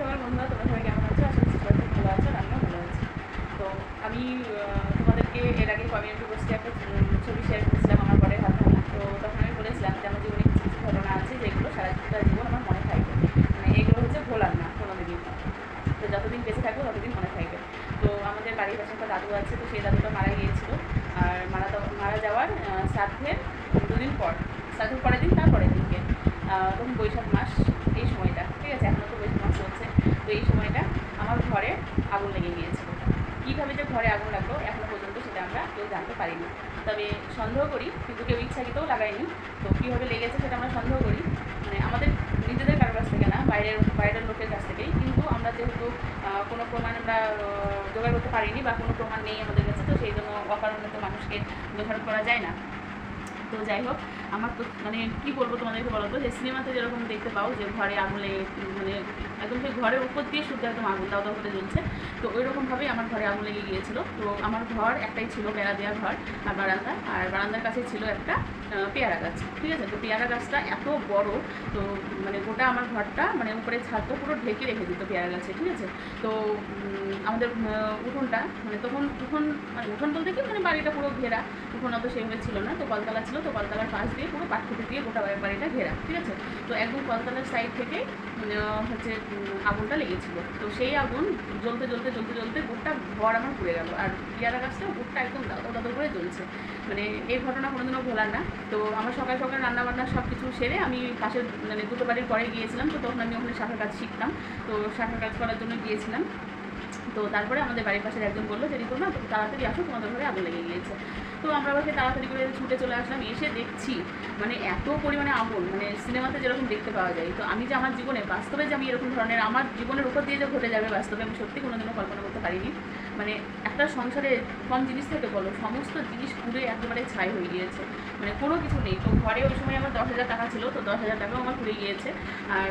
সকাল বন্ধুরা তোমরা সবাই কেমন আছো? আশা করছি সবাই খুব ভালো আছো আমিও ভালো আছি। তো আমি তোমাদেরকে এর আগে কমিউনিটি পোস্টে একটা ছবি শেয়ার করেছিলাম আমার বরের হাত তো তখন আমি বলেছিলাম যে আমার জীবনে কিছু কিছু ঘটনা আছে যেগুলো সারা জীবন আমার মনে থাকবে। মানে এগুলো হচ্ছে ভোলার না কোনোদিনই তো যতদিন বেঁচে থাকব ততদিন মনে থাকবে। তো আমাদের বাড়ির পাশে একটা দাদু আছে তো সেই দাদুটা মারা গিয়েছিল। আর মারা মারা যাওয়ার শ্রাদ্ধের দুদিন পর শ্রাদ্ধের পরের দিন তারপরের দিনকে। আহ, তখন বৈশাখ মাস এই সময়টা ঠিক আছে এখনও তো বৈশাখ মাস চলছে তো এই সময়টা আমার ঘরে আগুন লেগে গিয়েছিল কীভাবে যে ঘরে আগুন লাগল এখনও পর্যন্ত সেটা আমরা কেউ জানতে পারিনি। তবে সন্দেহ করি, কিন্তু কেউ ইচ্ছাকৃতও লাগায়নি। তো কীভাবে লেগেছে সেটা আমরা সন্দেহ করি। মানে আমাদের নিজেদের কারোর কাছ থেকে না, বাইরের বাইরের লোকের কাছ থেকেই। কিন্তু আমরা যেহেতু কোনো প্রমাণ আমরা জোগাড় করতে পারিনি বা কোনো প্রমাণ নেই আমাদের কাছে, তো সেই জন্য অকারণে তো মানুষকে দোষারোপ করা যায় না। তো যাই হোক, আমার তো মানে কী বলব তোমাদেরকে বলো তো, যে সিনেমাতে যেরকম দেখতে পাও যে ঘরে আগুনে মানে একদম সেই ঘরের উপর দিয়ে শুধু একদম আগুন দাও দাও করে জ্বলছে, তো ওই রকমভাবেই আমার ঘরে আগুন লেগে গিয়েছিল। তো আমার ঘর একটাই ছিল বেড়া দেওয়া ঘর, আর বারান্দা, আর বারান্দার কাছে ছিল একটা পেয়ারা গাছ। ঠিক আছে? তো পেয়ারা গাছটা এত বড়, তো মানে গোটা আমার ঘরটা মানে উপরে ছাদটা পুরো ঢেকে রেখে দিত পেয়ারা গাছে, ঠিক আছে? তো আমাদের উঠোনটা মানে তখন উঠোন মানে উঠোন বলতে কি? মানে বাড়িটা পুরো ঘেরা। উঠোন অত সেইভাবে ছিল না, তো কলতলা ছিল, তো কলতলার পাশ দিয়ে পুরো পাখিতে দিয়ে গোটা বাড়িটা ঘেরা, ঠিক আছে? তো একদম কলতলার সাইড থেকে হচ্ছে আগুনটা লেগেছিল। তো সেই আগুন জ্বলতে জ্বলতে জ্বলতে জ্বলতে গোটটা ঘর আমার পুড়ে গেল। আর পেয়ারা গাছটা গোটটা একদম দাদা দাদা করে জ্বলছে। মানে এই ঘটনা কোনোদিনও ভোলার না। তো আমার সকাল সকাল রান্না বান্না সব কিছু সেরে আমি পাশের মানে দুটো বাড়ির পরে গিয়েছিলাম। তো তখন আমি ওখানে শাখার কাজ শিখতাম। তো শাখার কাজ করার জন্য গিয়েছিলাম। তো তারপরে আমাদের বাড়ির পাশের একজন বলল যে রিপোর্ট না, তুমি তাড়াতাড়ি আসো তোমাদের ঘরে আগুন লেগে গিয়েছে। তো আমরা আবার তাড়াতাড়ি করে ছুটে চলে আসলাম, এসে দেখছি মানে এত পরিমাণে আগুন মানে সিনেমাতে যেরকম দেখতে পাওয়া যায়। তো আমি যে আমার জীবনে, বাস্তবে যে আমি এরকম ধরনের, আমার জীবনের উপর দিয়ে যে ঘটে যাবে বাস্তবে, আমি সত্যি কোনোদিনও কল্পনা করতে পারিনি। মানে একটা সংসারে কম জিনিস থেকে বলো, সমস্ত জিনিস পুড়ে একেবারে ছাই হয়ে গিয়েছে। মানে কোনো কিছু নেই। তো ঘরে ওই সময় আমার দশ হাজার টাকা ছিল, তো দশ হাজার টাকাও আমার পুড়ে গিয়েছে। আর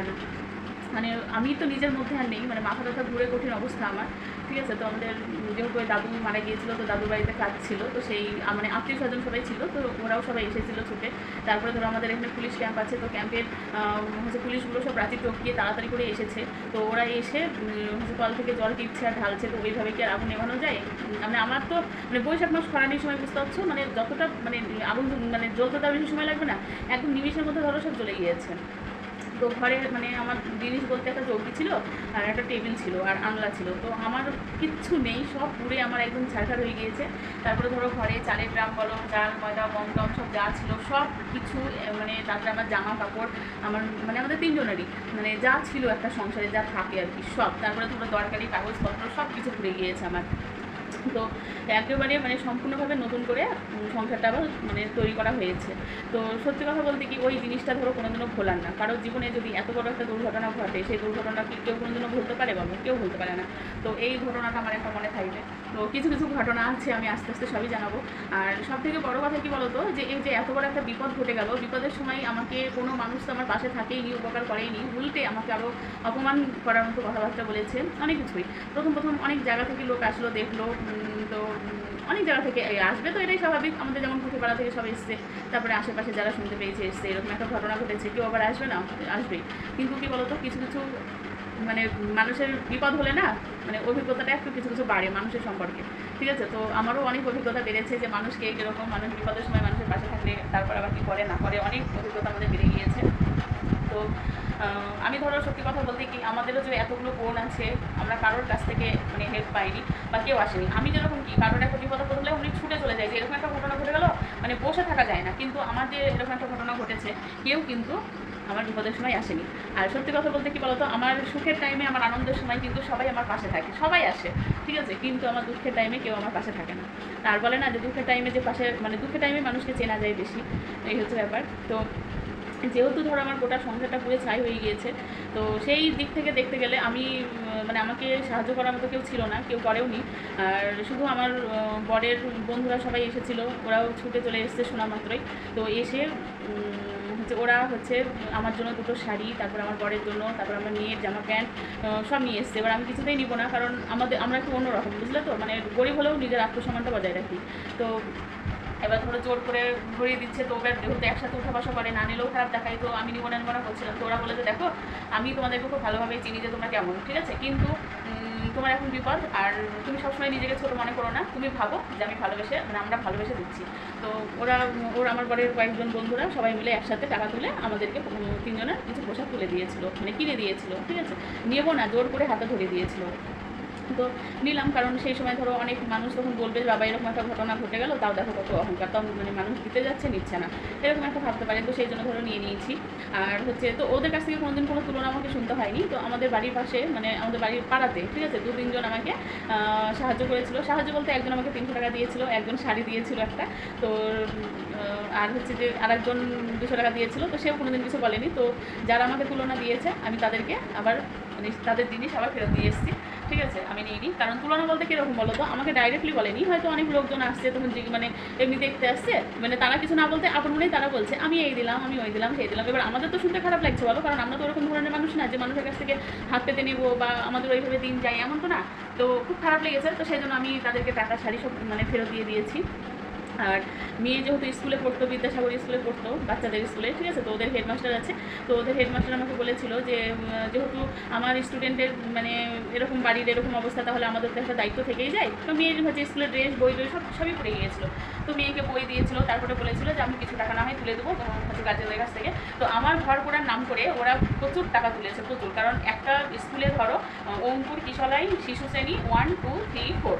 মানে আমি তো নিজের মধ্যে আর নেই মানে মাথা ব্যথা ঘুরে কঠিন অবস্থা আমার। ঠিক আছে, তো আমাদের যেহেতু দাদু মারা গিয়েছিল, তো দাদুর বাড়িতে কাজ ছিল, তো সেই মানে আত্মীয় স্বজন সবাই ছিল, তো ওরাও সবাই এসেছিল ছুটে। তারপরে ধরো আমাদের এখানে পুলিশ ক্যাম্প আছে, তো ক্যাম্পের হচ্ছে পুলিশগুলো সব রাতে টপকিয়ে তাড়াতাড়ি করে এসেছে। তো ওরা এসে হচ্ছে কল থেকে জল টিপছে আর ঢালছে, তো ওইভাবে কি আর আগুন নেভানো যায়? মানে আমার তো মানে বৈশাখ মাস খরানির সময় বুঝতে পারছ? মানে যতটা মানে আগুন মানে জ্বলতে বেশি সময় লাগবে না, একদম নিমিষের মধ্যে ধরো সব চলে গিয়েছে। তো ঘরে মানে আমার জিনিস বলতে একটা চৌকি ছিল আর একটা টেবিল ছিল আর আনলা ছিল। তো আমার কিচ্ছু নেই, সব পুড়ে আমার একদম ছাড়খাড় হয়ে গিয়েছে। তারপরে ধরো ঘরে চালের ড্রাম বলো, চাল, ময়দা গম সব যা ছিল, সব কিছু মানে তারপরে আমার জামা কাপড়, আমার মানে আমাদের তিনজনেরই মানে যা ছিল একটা সংসারে যা থাকে আর কি, সব। তারপরে ধরো দরকারি কাগজপত্র সব কিছু পুড়ে গিয়েছে আমার। তো একেবারে মানে সম্পূর্ণভাবে নতুন করে সংসারটা আবার মানে তৈরি করা হয়েছে। তো সত্যি কথা বলতে কি, ওই জিনিসটা ধরো কোনোদিনও ভোলার না। কারোর জীবনে যদি এত বড় একটা দুর্ঘটনা ঘটে, সেই দুর্ঘটনা কি কেউ কোনোদিনও ভুলতে পারে বলো কেউ ভুলতে পারে না। তো এই ঘটনাটা আমার একটা মনে থাকবে। তো কিছু কিছু ঘটনা আছে, আমি আস্তে আস্তে সবই জানাব। আর সব থেকে বড় কথা কি বলতো, যে এই যে এত বড় একটা বিপদ ঘটে গেল, বিপদের সময় আমাকে কোনো মানুষ তো আমার পাশে থাকেইনি, উপকার করেইনি, উল্টে আমাকে আরও অপমান করার মতো কথাবার্তা বলেছে, অনেক কিছুই। প্রথম প্রথম অনেক জায়গা থেকে লোক আসলো, দেখল তো অনেক জায়গা থেকে আসবে তো এটাই স্বাভাবিক। আমাদের যেমন পুঁথিপাড়া থেকে সব এসছে, তারপরে আশেপাশে যারা শুনতে পেয়েছে, এসছে, এরকম একটা ঘটনা ঘটেছে, কেউ আবার আসবে না? আসবেই কিন্তু কি বলতো, কিছু কিছু মানে মানুষের বিপদ হলে না মানে অভিজ্ঞতাটা একটু কিছু কিছু বাড়ে মানুষের সম্পর্কে। ঠিক আছে? তো আমারও অনেক অভিজ্ঞতা বেড়েছে যে মানুষকে কীরকম মানুষ বিপদের সময় মানুষের পাশে থাকলে তারপর আবার কী করে না করে, অনেক অভিজ্ঞতা আমাদের বেড়ে গিয়েছে। তো আমি ধরো সত্যি কথা বলতে কি, আমাদেরও যে এতগুলো বোন আছে, আমরা কারোর কাছ থেকে মানে হেল্প পাইনি বা কেউ আসেনি। আমি যেরকম কি, কারোর একটা বিপদ হলে উনি ছুটে চলে যায়, যে এরকম একটা ঘটনা ঘটে গেলো মানে বসে থাকা যায় না। কিন্তু আমার যে এরকম একটা ঘটনা ঘটেছে, কেউ কিন্তু আমার বিপদের সময় আসেনি। আর সত্যি কথা বলতে কি বলতো, আমার সুখের টাইমে আমার আনন্দের সময় কিন্তু সবাই আমার পাশে থাকে, সবাই আসে, ঠিক আছে? কিন্তু আমার দুঃখের টাইমে কেউ আমার পাশে থাকে না। আর বলে না যে দুঃখের টাইমে যে পাশে মানে দুঃখের টাইমে মানুষকে চেনা যায় বেশি, এই হচ্ছে ব্যাপার। তো যেহেতু ধরো আমার গোটা সংসারটা পুরো ছাই হয়ে গিয়েছে, তো সেই দিক থেকে দেখতে গেলে আমি মানে আমাকে সাহায্য করার মতো কেউ ছিল না, কেউ করেওনি। আর শুধু আমার বরের বন্ধুরা সবাই এসেছিল, ওরাও ছুটে চলে এসছে শোনা মাত্রই। তো এসে হচ্ছে ওরা হচ্ছে আমার জন্য দুটো শাড়ি, তারপর আমার বরের জন্য, তারপর আমার মেয়ের জামা প্যান্ট সব নিয়ে এসছে। এবার আমি কিছুতেই নিব না, কারণ আমাদের, আমরা একটু অন্যরকম, বুঝলে তো? মানে গরিব হলেও নিজের আত্মসম্মানটা বজায় রাখি। তো এবার ধরো জোর করে ধরিয়ে দিচ্ছে, তো ওদের যেহেতু একসাথে উঠা বসা করে, না নিলেও খারাপ দেখায়, তো আমি নিব না নিব করছিলাম। তো ওরা বলে যে, দেখো, আমি তোমাদেরকে খুব ভালোভাবেই চিনি যে তোমরা কেমন, ঠিক আছে? কিন্তু তোমার এখন বিপদ, আর তুমি সবসময় নিজেকে ছোট মনে করো না। তুমি ভাবো যে আমি ভালোবেসে মানে আমরা ভালোবেসে দিচ্ছি। তো ওরা, ওর আমার বরের কয়েকজন বন্ধুরা সবাই মিলে একসাথে টাকা তুলে আমাদেরকে তিনজনের কিছু পোশাক তুলে দিয়েছিল মানে কিনে দিয়েছিল, ঠিক আছে? নেব না, জোর করে হাতে ধরে দিয়েছিল। তো নিলাম, কারণ সেই সময় ধরো অনেক মানুষ তখন বলবে, বাবা, এরকম একটা ঘটনা ঘটে গেল তাও দেখো কত অহংকার। তাও মানে মানুষ দিতে যাচ্ছে, নিচ্ছে না। এরকম একটা ভাবতে পারে, তো সেই জন্য ধরো নিয়ে নিয়েছি। আর হচ্ছে, তো ওদের কাছ থেকে কোনোদিন কোনো তুলনা আমাকে শুনতে হয়নি। তো আমাদের বাড়ির পাশে মানে আমাদের বাড়ির পাড়াতে, ঠিক আছে, দু তিনজন আমাকে সাহায্য করেছিল। সাহায্য বলতে একজন আমাকে তিনশো টাকা দিয়েছিল, একজন শাড়ি দিয়েছিল একটা। তো আর হচ্ছে যে আরেকজন দুশো টাকা দিয়েছিল, তো সেও কোনোদিন কিছু বলেনি। তো যারা আমাকে তুলনা দিয়েছে, আমি তাদেরকে আবার মানে তাদের জিনিস আবার ফেরত দিয়ে এসেছি। ঠিক আছে, আমি নিইনি কারণ তুলনা বলতে কীরকম বলো তো? আমাকে ডাইরেক্টলি বলেনি, হয়তো অনেক লোকজন আসছে, তখন মানে এমনি দেখতে আসছে মানে তারা কিছু না বলতে আপন মনেই তারা বলছে, আমি এই দিলাম, আমি ওই দিলাম, সেই দিলাম। এবার আমাদের তো শুনতে খারাপ লাগছে বলো, কারণ আমরা তো ওরকম ধরনের মানুষ না যে মানুষের কাছ থেকে হাত পেতে নেব বা আমাদের ওইভাবে দিন যায়, এমন তো না। তো খুব খারাপ লেগেছে, তো সেই জন্য আমি তাদেরকে টাকা শাড়ি সব মানে ফেরত দিয়ে দিয়েছি। আর মেয়ে যেহেতু স্কুলে পড়তো, বিদ্যাসাগর স্কুলে পড়তো, বাচ্চাদের স্কুলে, ঠিক আছে? তো ওদের হেডমাস্টার আছে। তো ওদের হেডমাস্টার আমাকে বলেছিল যে যেহেতু আমার স্টুডেন্টের মানে এরকম বাড়ির এরকম অবস্থা, তাহলে আমাদের তো একটা দায়িত্ব থেকেই যায়। তো মেয়ের হচ্ছে স্কুলের ড্রেস বই টই সব, সবই পড়ে গিয়েছিল। তো মেয়েকে বই দিয়েছিল, তারপরে বলেছিল যে, আমি কিছু টাকা না হয় তুলে দেবো হচ্ছে গার্জেনের কাছ থেকে। তো আমার ঘর করার নাম করে ওরা প্রচুর টাকা তুলেছে, প্রচুর। কারণ একটা স্কুলে ধরো অঙ্কুর কিশলাই, শিশু শ্রেণি ওয়ান টু থ্রি ফোর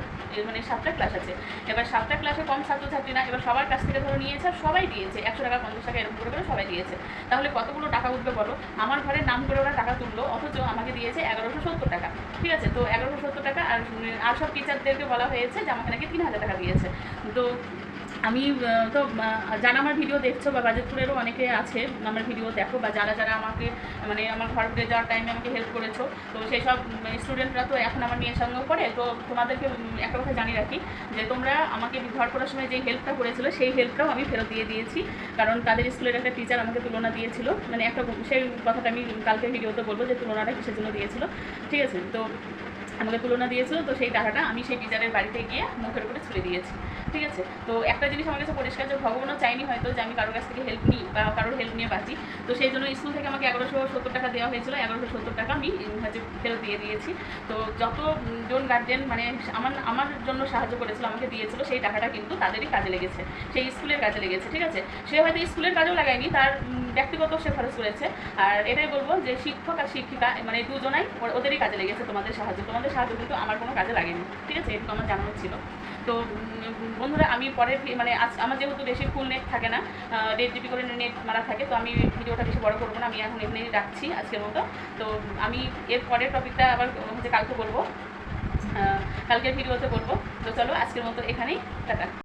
মানে সাতটা ক্লাস আছে। এবার সাতটা ক্লাসে কম ছাত্রছাত্রী না, এবার সবার কাছ থেকে ধরো নিয়েছে আর সবাই দিয়েছে, একশো টাকা, পঞ্চাশ টাকা, এরকম করে করে সবাই দিয়েছে। তাহলে কতগুলো টাকা উঠবে বলো? আমার ঘরে নাম করে ওরা টাকা তুললো, অথচ আমাকে দিয়েছে এগারোশো সত্তর টাকা। ঠিক আছে, তো এগারোশো সত্তর টাকা আর আর সব টিচারদেরকে বলা হয়েছে যে আমাকে নাকি তিন হাজার টাকা দিয়েছে। তো আমি তো যারা আমার ভিডিও দেখছ বা বাজেটপুরেরও অনেকে আছে, আমার ভিডিও দেখো বা যারা যারা আমাকে মানে আমার ঘর ঘুরে যাওয়ার টাইমে আমাকে হেল্প করেছ, তো সেই সব স্টুডেন্টরা তো এখন আমার মেয়ের সঙ্গেও পড়ে, তো তোমাদেরকে একটা কথা জানিয়ে রাখি, যে তোমরা আমাকে ঘর করার সময় যে হেল্পটা করেছিল, সেই হেল্পটাও আমি ফেরত দিয়ে দিয়েছি, কারণ তাদের স্কুলের একটা টিচার আমাকে তুলনা দিয়েছিল মানে একটা সেই কথাটা আমি কালকে ভিডিওতে বলব, যে তুলনাটা কিসের জন্য দিয়েছিল, ঠিক আছে? তো আমাকে তুলনা দিয়েছিল, তো সেই টাকাটা আমি সেই টিচারের বাড়িতে গিয়ে মুখের উপরে ছুড়ে দিয়েছি। ঠিক আছে? তো একটা জিনিস আমার কাছে পরিষ্কার যে ভগবানও চাইনি হয়তো যে আমি কারোর কাছ থেকে হেল্প নিই বা কারোর হেল্প নিয়ে বাঁচি। তো সেই জন্য স্কুল থেকে আমাকে এগারোশো সত্তর টাকা দেওয়া হয়েছিল। এগারোশো সত্তর টাকা আমি হচ্ছে ফেরত দিয়ে দিয়েছি। তো যত জন গার্জেন মানে আমার আমার জন্য সাহায্য করেছিল, আমাকে দিয়েছিল, সেই টাকাটা কিন্তু তাদেরই কাজে লেগেছে। সেই স্কুলের কাজে লেগেছে, ঠিক আছে? সে হয়তো স্কুলের কাজেও লাগায়নি, তার ব্যক্তিগত সে খরচ করেছে আর এটাই বলব যে শিক্ষক আর শিক্ষিকা মানে দুজনাই ওদেরই কাজে লেগেছে তোমাদের সাহায্য। তোমাদের সাহায্য কিন্তু আমার কোনো কাজে লাগেনি, ঠিক আছে? এটুকু আমার জানানো ছিল। তো বন্ধুরা, আমি পরে মানে আজ আমার যেহেতু বেশি ফুল নেট থাকে না দেড় জিবি করে নেট মারা থাকে, তো আমি ভিডিওটা বেশি বড় করব না, আমি এখন এমনি রাখছি আজকের মতো। তো আমি এর পরের টপিকটা আবার হচ্ছে কালকে বলব কালকের ভিডিওতে বলব। তো চলো, আজকের মতো এখানেই, টাটা।